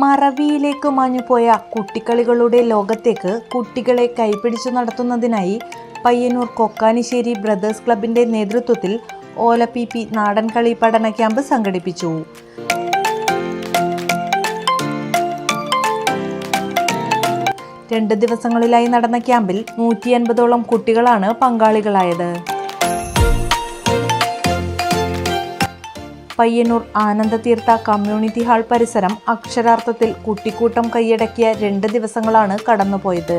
മറവിയിലേക്ക് മാഞ്ഞുപോയ കുട്ടിക്കളികളുടെ ലോകത്തേക്ക് കുട്ടികളെ കൈപിടിച്ചു നടത്തുന്നതിനായി പയ്യന്നൂർ കൊക്കാനിശ്ശേരി ബ്രദേഴ്സ് ക്ലബിന്റെ നേതൃത്വത്തിൽ ഓല പി പി നാടൻ കളി പഠന ക്യാമ്പ് സംഘടിപ്പിച്ചു. രണ്ട് ദിവസങ്ങളിലായി നടന്ന ക്യാമ്പിൽ നൂറ്റി അൻപതോളം കുട്ടികളാണ് പങ്കാളികളായത്. പയ്യന്നൂർ ആനന്ദതീർത്ഥ കമ്മ്യൂണിറ്റി ഹാൾ പരിസരം അക്ഷരാർത്ഥത്തിൽ കുട്ടിക്കൂട്ടം കൈയടക്കിയ രണ്ട് ദിവസങ്ങളാണ് കടന്നുപോയത്.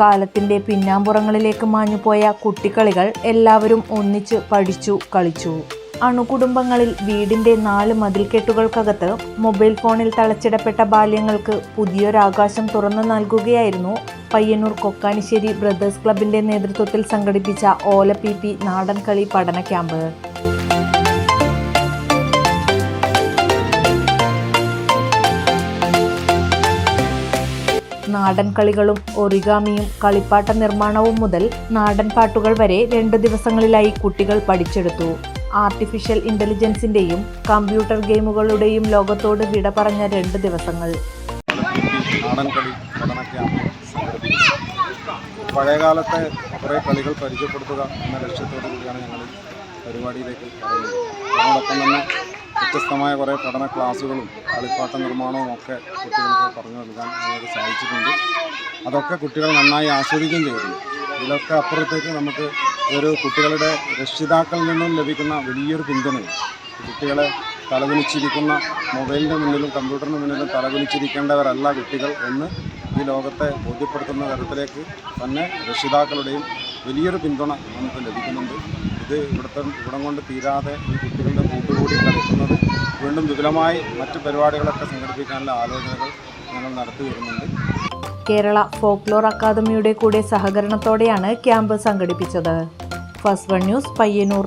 കാലത്തിന്റെ പിന്നാമ്പുറങ്ങളിലേക്ക് മാഞ്ഞുപോയ കുട്ടിക്കളികൾ എല്ലാവരും ഒന്നിച്ച് പഠിച്ചു കളിച്ചു. അണുകുടുംബങ്ങളിൽ വീടിന്റെ നാല് മതിൽക്കെട്ടുകൾക്കകത്ത് മൊബൈൽ ഫോണിൽ തളച്ചിടപ്പെട്ട ബാല്യങ്ങൾക്ക് പുതിയൊരാകാശം തുറന്നു നൽകുകയായിരുന്നു പയ്യന്നൂർ കൊക്കാനിശ്ശേരി ബ്രദേഴ്സ് ക്ലബിന്റെ നേതൃത്വത്തിൽ സംഘടിപ്പിച്ച ഓല പി പി നാടൻകളി പഠന ക്യാമ്പ്. നാടൻ കളികളും ഒറിഗാമിയും കളിപ്പാട്ട നിർമ്മാണവും മുതൽ നാടൻ പാട്ടുകൾ വരെ രണ്ട് ദിവസങ്ങളിലായി കുട്ടികൾ പഠിച്ചെടുത്തു. ആർട്ടിഫിഷ്യൽ ഇന്റലിജൻസിന്റെയും കമ്പ്യൂട്ടർ ഗെയിമുകളുടെയും ലോകത്തോട് വിട പറഞ്ഞ രണ്ട് ദിവസങ്ങൾ. പഴയകാലത്തെ കുറേ കളികൾ പരിചയപ്പെടുത്തുക എന്ന ലക്ഷ്യത്തോടു കൂടിയാണ് ഞങ്ങൾ പരിപാടിയിലേക്ക് പറയുന്നത് അതോടൊപ്പം തന്നെ വ്യത്യസ്തമായ കുറേ പഠന ക്ലാസ്സുകളും കളിപ്പാട്ട നിർമ്മാണവും ഒക്കെ കുട്ടികൾക്ക് പറഞ്ഞു നൽകാൻ ഞങ്ങൾക്ക് സാധിച്ചിട്ടുണ്ട്. അതൊക്കെ കുട്ടികൾ നന്നായി ആസ്വദിക്കുകയും ചെയ്തിട്ടുണ്ട് ഇതിലൊക്കെ അപ്പുറത്തേക്ക് നമുക്ക് ഒരു കുട്ടികളുടെ രക്ഷിതാക്കളിൽ നിന്നും ലഭിക്കുന്ന വലിയൊരു പിന്തുണയും കുട്ടികളെ തലകുനിച്ചിരിക്കുന്ന മൊബൈലിന്റെ മുന്നിലും കമ്പ്യൂട്ടറിന് മുന്നിലും തലകുനിച്ചിരിക്കേണ്ടവരല്ല കുട്ടികൾ എന്ന് ഈ ലോകത്തെ ബോധ്യപ്പെടുത്തുന്ന തരത്തിലേക്ക് തന്നെ രക്ഷിതാക്കളുടെയും വലിയൊരു പിന്തുണ നമുക്ക് ലഭിക്കുന്നുണ്ട്. ഇത് ഇവിടുത്തെ ഇവിടം കൊണ്ട് തീരാതെ ഈ കുട്ടികളുടെ കൂട്ടുകൂടി കളിക്കുന്നത് വീണ്ടും വിപുലമായി മറ്റ് പരിപാടികളൊക്കെ സംഘടിപ്പിക്കാനുള്ള ആലോചനകൾ ഞങ്ങൾ നടത്തി വരുന്നുണ്ട്. കേരള ഫോക്ലോർ അക്കാദമിയുടെ കൂടെ സഹകരണത്തോടെയാണ് ക്യാമ്പ് സംഘടിപ്പിച്ചത്. First one news Payyanur.